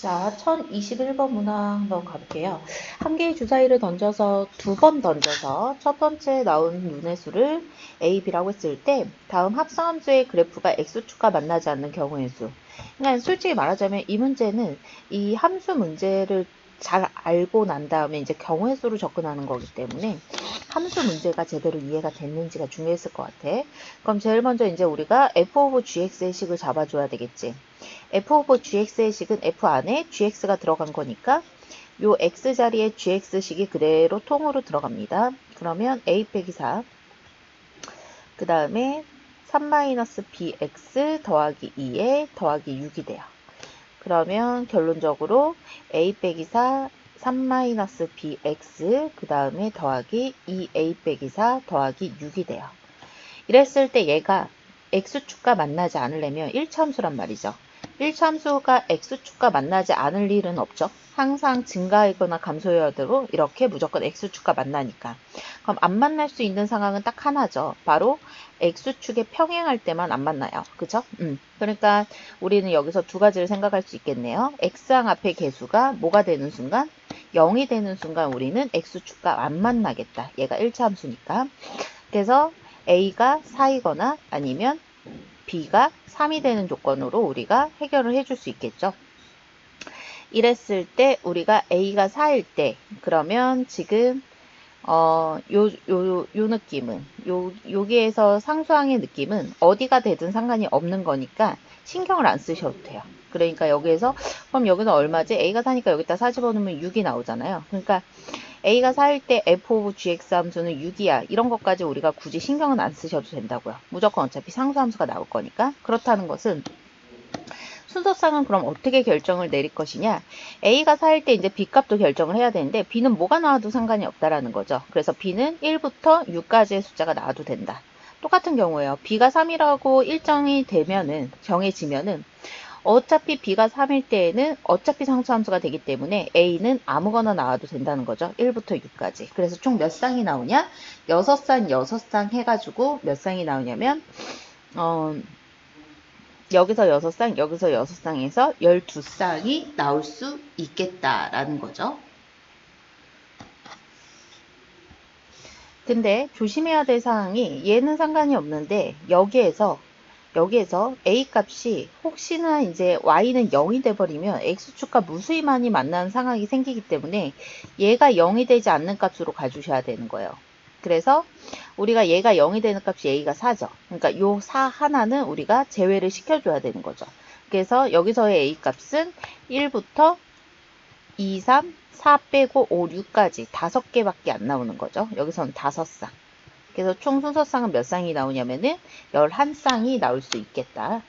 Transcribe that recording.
자, 1021번 문항 한번 가볼게요. 한 개의 주사위를 던져서 두 번 던져서 첫 번째 나온 눈의 수를 A, B라고 했을 때 다음 합성함수의 그래프가 X축과 만나지 않는 경우의 수. 그러니까 솔직히 말하자면 이 문제는 이 함수 문제를 잘 알고 난 다음에 이제 경우의 수로 접근하는 거기 때문에 함수 문제가 제대로 이해가 됐는지가 중요했을 것 같아. 그럼 제일 먼저 이제 우리가 f 오브 gx의 식을 잡아줘야 되겠지. f 오브 gx의 식은 f 안에 gx가 들어간 거니까 요 x 자리에 gx식이 그대로 통으로 들어갑니다. 그러면 a 빼기 4. 그 다음에 3-bx 더하기 2에 더하기 6이 돼요. 그러면 결론적으로 a 빼기 4, 3-bx 그 다음에 더하기 2a 빼기 4 더하기 6이 돼요. 이랬을 때 얘가 x축과 만나지 않으려면 1차함수란 말이죠. 1차함수가 x축과 만나지 않을 일은 없죠. 항상 증가하거나 감소하도록 이렇게 무조건 x축과 만나니까. 그럼 안 만날 수 있는 상황은 딱 하나죠. 바로 x축에 평행할 때만 안 만나요. 그죠? 음. 그러니까 우리는 여기서 두 가지를 생각할 수 있겠네요. x항 앞에 개수가 뭐가 되는 순간? 0이 되는 순간 우리는 x축과 안 만나겠다. 얘가 1차 함수니까. 그래서 a가 4이거나 아니면 b가 3이 되는 조건으로 우리가 해결을 해줄 수 있겠죠. 이랬을 때 우리가 a가 4일 때 그러면 지금 어, 요, 요, 요 느낌은, 요, 여기에서 상수항의 느낌은 어디가 되든 상관이 없는 거니까 신경을 안 쓰셔도 돼요. 그러니까 여기에서, 그럼 여기서 얼마지? A가 4니까 여기다 4 집어넣으면 6이 나오잖아요. 그러니까 A가 4일 때 f 오브 gx 함수는 6이야. 이런 것까지 우리가 굳이 신경은 안 쓰셔도 된다고요. 무조건 어차피 상수 함수가 나올 거니까. 그렇다는 것은 순서상은 그럼 어떻게 결정을 내릴 것이냐? A가 4일 때 이제 B 값도 결정을 해야 되는데 B는 뭐가 나와도 상관이 없다라는 거죠. 그래서 B는 1부터 6까지의 숫자가 나와도 된다. 똑같은 경우에요. B가 3이라고 일정이 되면은 정해지면은 어차피 B가 3일 때에는 어차피 상수함수가 되기 때문에 A는 아무거나 나와도 된다는 거죠. 1부터 6까지. 그래서 총 몇 쌍이 나오냐? 6쌍, 6쌍 해가지고 몇 쌍이 나오냐면 어, 여기서 6쌍, 여기서 6쌍에서 12쌍이 나올 수 있겠다라는 거죠. 근데 조심해야 될 사항이 얘는 상관이 없는데 여기에서 여기에서 a 값이 혹시나 이제 y는 0이 돼버리면 x축과 무수히 많이 만나는 상황이 생기기 때문에 얘가 0이 되지 않는 값으로 가주셔야 되는 거예요. 그래서 우리가 얘가 0이 되는 값이 a가 4죠. 그러니까 요 4 하나는 우리가 제외를 시켜줘야 되는 거죠. 그래서 여기서의 a 값은 1부터 2, 3, 4 빼고 5, 6까지 5개밖에 안 나오는 거죠. 여기서는 5쌍. 그래서 총 순서쌍은 몇 쌍이 나오냐면은 11쌍이 나올 수 있겠다.